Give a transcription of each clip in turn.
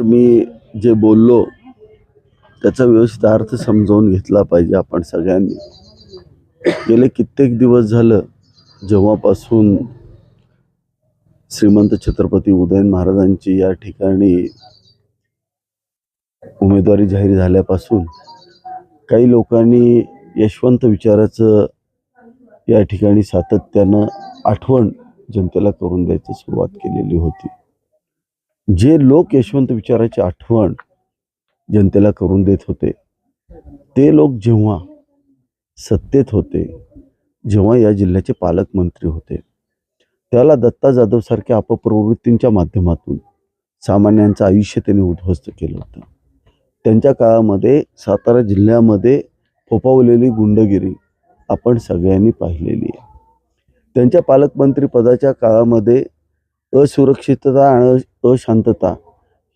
तर मी जे बोललो त्याचा व्यवस्थित अर्थ समजावून घेतला पाहिजे आपण सगळ्यांनी. गेले कित्येक दिवस झालं जेव्हापासून श्रीमंत छत्रपती उदयन महाराजांची या ठिकाणी उमेदवारी जाहीर झाल्यापासून काही लोकांनी यशवंत विचाराचं या ठिकाणी सातत्यानं आठवण जनतेला करून द्यायची सुरुवात केलेली होती. जे लोक यशवंत विचाराची आठवण जनतेला करून देत होते ते लोक जेव्हा सत्तेत होते जेव्हा या जिल्ह्याचे पालकमंत्री होते त्याला दत्ता जाधव सारख्या अपप्रवृत्तींच्या माध्यमातून सामान्यांचं आयुष्य त्यांनी उद्ध्वस्त केलं होतं. त्यांच्या काळामध्ये सातारा जिल्ह्यामध्ये फोपावलेली गुंडगिरी आपण सगळ्यांनी पाहिलेली आहे. त्यांच्या पालकमंत्री पदाच्या काळामध्ये असुरक्षितता आणि अशांतता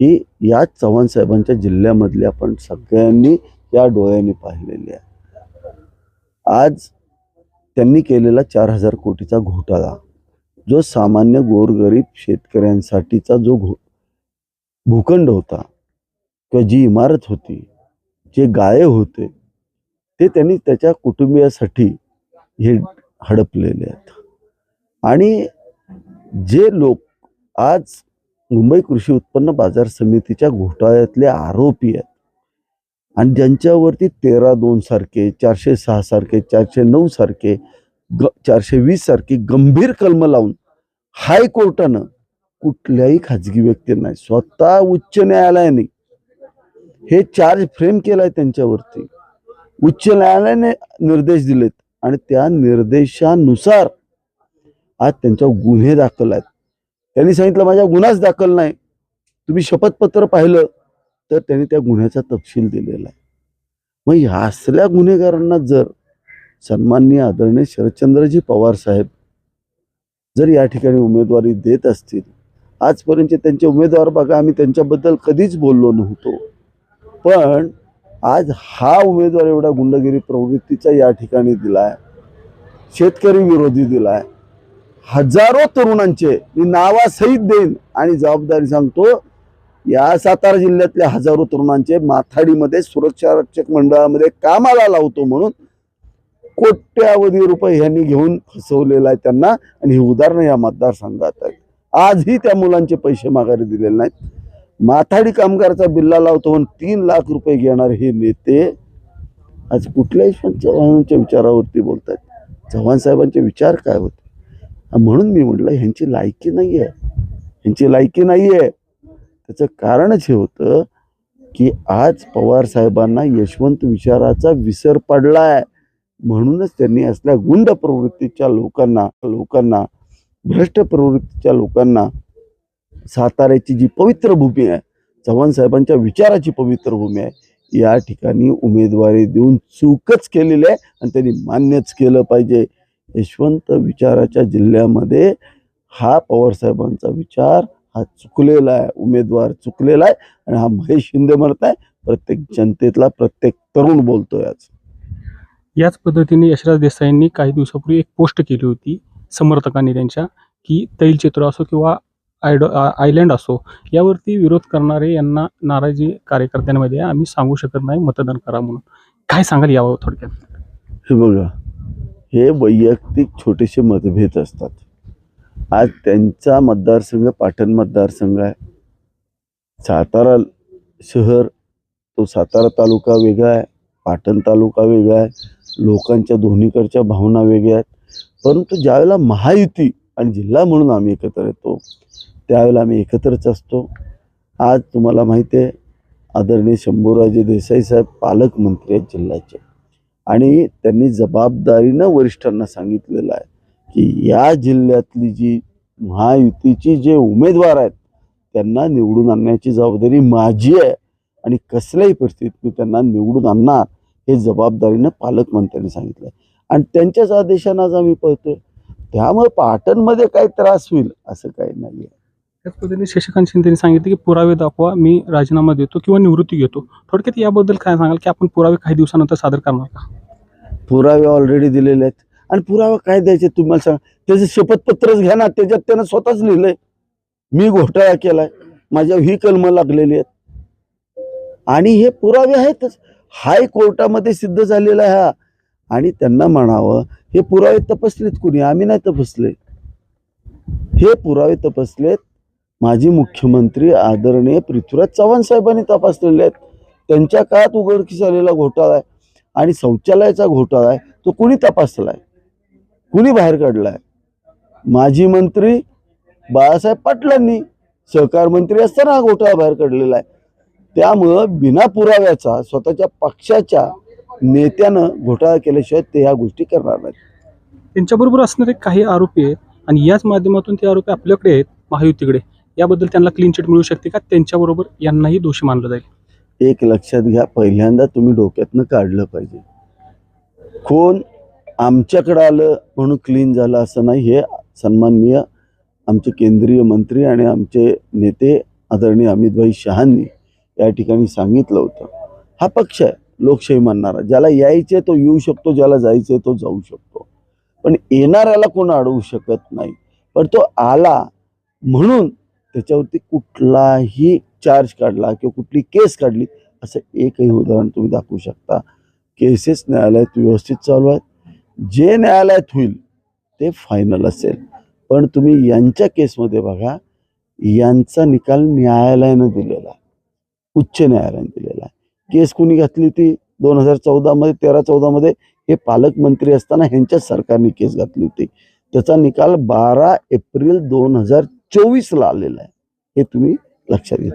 ही याच चव्हाण साहेबांच्या जिल्ह्यामधली आपण सगळ्यांनी या डोळ्यांनी पाहिलेली आहे. आज त्यांनी केलेला चार हजार कोटीचा घोटाळा जो सामान्य गोरगरीब शेतकऱ्यांसाठीचा जो घो भूखंड होता किंवा जी इमारत होती जे गाळे होते ते त्यांनी त्याच्या कुटुंबियासाठी हे हडपलेले आहेत. आणि जे लोक आज मुंबई कृषी उत्पन्न बाजार समितीच्या घोटाळ्यातले आरोपी आहेत आणि ज्यांच्यावरती तेरा दोन सारखे चारशे सहा सारखे चारशे नऊ सारखे ग चारशे वीस सारखी गंभीर कलम लावून हायकोर्टानं कुठल्याही खाजगी व्यक्तींना स्वतः उच्च न्यायालयाने हे चार्ज फ्रेम केलाय त्यांच्यावरती. उच्च न्यायालयाने निर्देश दिलेत आणि त्या निर्देशानुसार आज त्यांच्यावर गुन्हे दाखल आहेत. त्यांनी सांगितलं माझ्या गुन्हाच दाखल नाही. तुम्ही शपथपत्र पाहिलं तर त्यांनी त्या गुन्ह्याचा तपशील दिलेला आहे. मग ह्या असल्या गुन्हेगारांना जर सन्माननीय आदरणीय शरदचंद्रजी पवार साहेब जर या ठिकाणी उमेदवारी देत असतील आजपर्यंत त्यांचे उमेदवार बघा आम्ही त्यांच्याबद्दल कधीच बोललो नव्हतो. पण आज हा उमेदवार एवढा गुंडगिरी प्रवृत्तीचा या ठिकाणी दिलाय शेतकरी विरोधी दिलाय. हजारो तरुणांचे मी नावासहित देईन आणि जबाबदारी सांगतो या सातारा जिल्ह्यातल्या हजारो तरुणांचे माथाडीमध्ये सुरक्षा रक्षक मंडळामध्ये कामाला लावतो म्हणून कोट्यावधी रुपये ह्यांनी घेऊन फसवलेला आहे त्यांना आणि ही उदाहरणं या मतदारसंघात आहेत. आजही त्या मुलांचे पैसे माघारी दिलेले नाहीत. माथाडी कामगारचा बिल्ला लावतो म्हणून तीन लाख रुपये घेणारे हे नेते आज कुठल्याही चव्हाणांच्या विचारावरती बोलत आहेत चव्हाण साहेबांचे विचार काय होते? म्हणून मी म्हटलं ह्यांची लायकी नाही आहे ह्यांची लायकी नाही आहे त्याचं कारणच हे होतं की आज पवार साहेबांना यशवंत विचाराचा विसर पडला आहे म्हणूनच त्यांनी असल्या गुंड प्रवृत्तीच्या लोकांना लोकांना भ्रष्ट प्रवृत्तीच्या लोकांना साताऱ्याची जी पवित्र भूमी आहे चव्हाण साहेबांच्या विचाराची पवित्र भूमी आहे या ठिकाणी उमेदवारी देऊन चूकच केलेली आहे आणि त्यांनी मान्यच केलं पाहिजे. यशवंत विचाराच्या जिल्ह्यामध्ये हा पवारसाहेबांचा विचार हा चुकलेला आहे उमेदवार चुकलेला आहे आणि हा महेश शिंदे म्हणत आहे. प्रत्येक जनतेतला प्रत्येक तरुण बोलतोय आज. याच पद्धतीने यशराज देसाईंनी काही दिवसापूर्वी एक पोस्ट केली होती समर्थकांनी त्यांच्या की तैलचित्र असो किंवा आयड आयलँड असो यावरती विरोध करणारे यांना नाराजी कार्यकर्त्यांमध्ये. आम्ही सांगू शकत नाही मतदान करा म्हणून. काय सांगाल यावर थोडक्यात? हे बघा हे वैयक्तिक छोटेसे मतभेद असतात. आज त्यांचा मतदारसंघ पाटण मतदारसंघ आहे. सातारा शहर तो सातारा तालुका वेगळा आहे. पाटण तालुका वेगळा आहे. लोकांच्या दोन्हीकडच्या भावना वेगळ्या आहेत. परंतु ज्यावेळेला महायुती आणि जिल्हा म्हणून आम्ही एकत्र येतो त्यावेळेला आम्ही एकत्रच असतो. आज तुम्हाला माहिती आहे आदरणीय शंभूराजे देसाई साहेब पालकमंत्री आहेत जिल्ह्याचे. आणि त्यांनी जबाबदारीनं वरिष्ठांना सांगितलेलं आहे की या जिल्ह्यातली जी महायुतीची जे उमेदवार आहेत त्यांना निवडून आणण्याची जबाबदारी माझी आहे आणि कसल्याही परिस्थितीत मी त्यांना निवडून आणणार हे जबाबदारीनं पालकमंत्र्यांनी सांगितलं आणि त्यांच्याच आदेशानं आज आम्ही पळतोय. त्यामुळे पाटणमध्ये काही त्रास होईल असं काही नाही आहे त्याच पद्धतीने शशिकांत शिंदेने सांगितले की पुरावे दाखवा मी राजीनामा देतो किंवा निवृत्ती घेतो. थोडक्यात याबद्दल काय सांगाल? की आपण पुरावे काही दिवसानंतर सादर करणार का? पुरावे ऑलरेडी दिलेले आहेत. आणि पुरावा काय द्यायचे तुम्हाला सांग? त्याचं शपथपत्रच घ्या ना त्याच्यात त्यानं स्वतःच लिहिलंय. मी घोटाळा केलाय. माझ्या ही कलमं लागलेली आहेत. आणि हे पुरावे आहेतच. हायकोर्टामध्ये सिद्ध झालेला आहे हा. आणि त्यांना म्हणावं हे पुरावे तपासलेत कुणी? आम्ही नाही तपासले. हे पुरावे तपासलेत माजी मुख्यमंत्री आदरणीय पृथ्वीराज चव्हाण साहेबांनी तपासलेले आहेत. त्यांच्या काळात उघडकीस आलेला घोटाळा आहे आणि शौचालयाचा घोटाळा आहे. तो कुणी तपासला आहे कुणी बाहेर काढला आहे माजी मंत्री बाळासाहेब पाटलांनी सहकार मंत्री असताना हा घोटाळा बाहेर काढलेला आहे. त्यामुळं बिना पुराव्याचा स्वतःच्या पक्षाच्या नेत्यानं घोटाळा केल्याशिवाय ते ह्या गोष्टी करणार नाहीत. त्यांच्याबरोबर असणारे काही आरोपी आहेत आणि याच माध्यमातून ते आरोपी आपल्याकडे आहेत. महायुतीकडे. याबद्दल त्यांना क्लीन चिट मिळू शकते का? त्यांच्याबरोबर यांनाही दोषी मानलं जाईल. एक लक्षात घ्या पहिल्यांदा तुम्ही डोक्यातनं काढलं पाहिजे. कोण आमच्याकडं आलं म्हणून क्लीन झालं असं नाही हे सन्माननीय आमचे केंद्रीय मंत्री आणि आमचे नेते आदरणीय अमितभाई शहांनी या ठिकाणी सांगितलं होतं. हा पक्ष आहे लोकशाही मानणारा. ज्याला यायचे तो येऊ शकतो ज्याला जायचे तो जाऊ शकतो. पण येणाऱ्याला कोण अडवू शकत नाही. पण तो आला म्हणून त्याच्यावरती कुठलाही चार्ज काढला किंवा कुठली केस काढली असं एकही उदाहरण तुम्ही दाखवू शकता. केसेस न्यायालयात व्यवस्थित चालू आहेत. जे न्यायालयात होईल ते फायनल असेल. पण तुम्ही यांच्या केसमध्ये बघा यांचा निकाल न्यायालयानं दिलेला आहे. उच्च न्यायालयाने दिलेला आहे. केस कुणी घातली होती दोन हजार चौदामध्ये तेरा चौदामध्ये हे पालकमंत्री असताना ह्यांच्याच सरकारने केस घातली होती. त्याचा निकाल बारा एप्रिल दोन हजार चोवीसला आलेला आहे. हे तुम्ही लक्षात घेतलं.